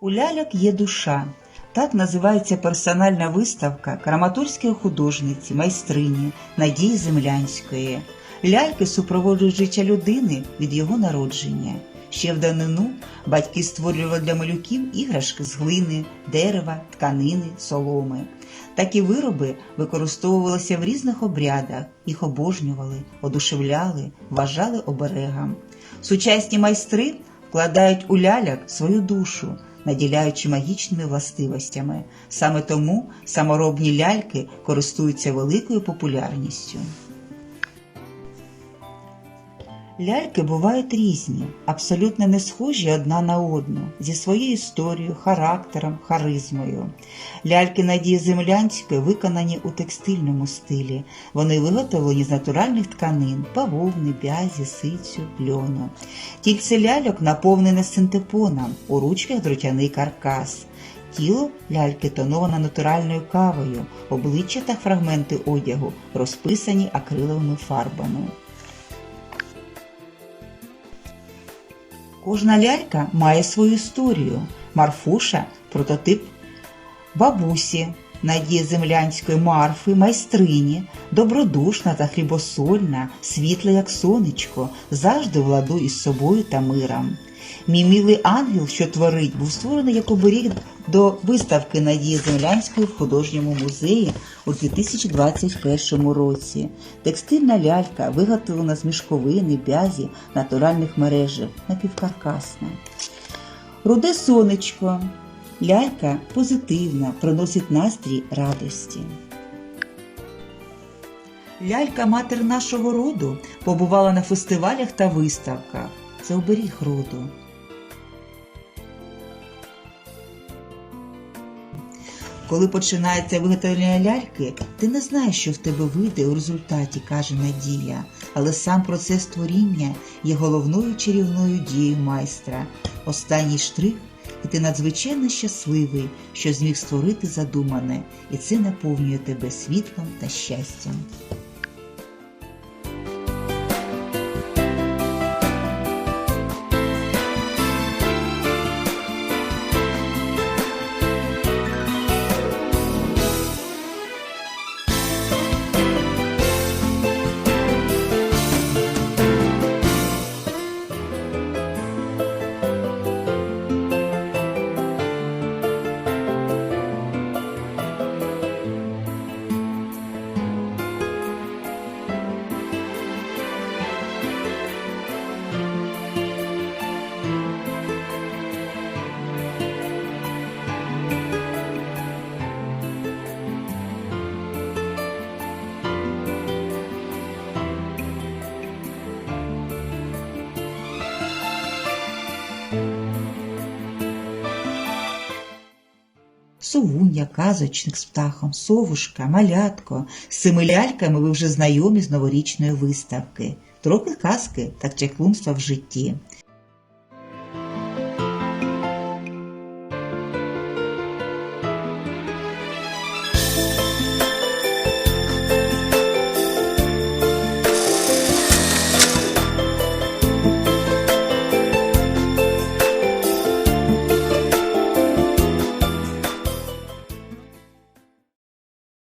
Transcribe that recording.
У ляльок є душа. Так називається персональна виставка краматорської художниці, майстрині Надії Землянської. Ляльки супроводжують життя людини від його народження. Ще в данину батьки створювали для малюків іграшки з глини, дерева, тканини, соломи. Такі вироби використовувалися в різних обрядах, їх обожнювали, одушевляли, вважали оберегом. Сучасні майстри вкладають у ляляк свою душу, наділяючи магічними властивостями. Саме тому саморобні ляльки користуються великою популярністю. Ляльки бувають різні, абсолютно не схожі одна на одну, зі своєю історією, характером, харизмою. Ляльки Надії Землянської виконані у текстильному стилі. Вони виготовлені з натуральних тканин, бавовни, бязі, сицю, льону. Тільце ляльок наповнене синтепоном, у ручках дротяний каркас. Тіло ляльки тоновано натуральною кавою, обличчя та фрагменти одягу розписані акриловими фарбами. Кожна лялька має свою історію. Марфуша прототип бабусі, Надії Землянської Марфи, майстрині, добродушна та хлібосольна, світла, як сонечко, завжди владу із собою та миром. Мій милий ангел, що творить, був створений як оберіг до виставки Надії Землянської в художньому музеї у 2021 році. Текстильна лялька виготовлена з мішковини, бязі, натуральних мережів, напівкаркасна. Руде сонечко. Лялька позитивна, приносить настрій радості. Лялька матер нашого роду побувала на фестивалях та виставках. Це оберіг роду. Коли починається виготовлення ляльки, ти не знаєш, що в тебе вийде у результаті, каже Надія, але сам процес творіння є головною чарівною дією майстра. Останній штрих, і ти надзвичайно щасливий, що зміг створити задумане, і це наповнює тебе світлом та щастям. Совунья, казочник з птахом, совушка, малятко. З цими ляльками ви вже знайомі з новорічної виставки. Трохи казки та чаклунства в житті.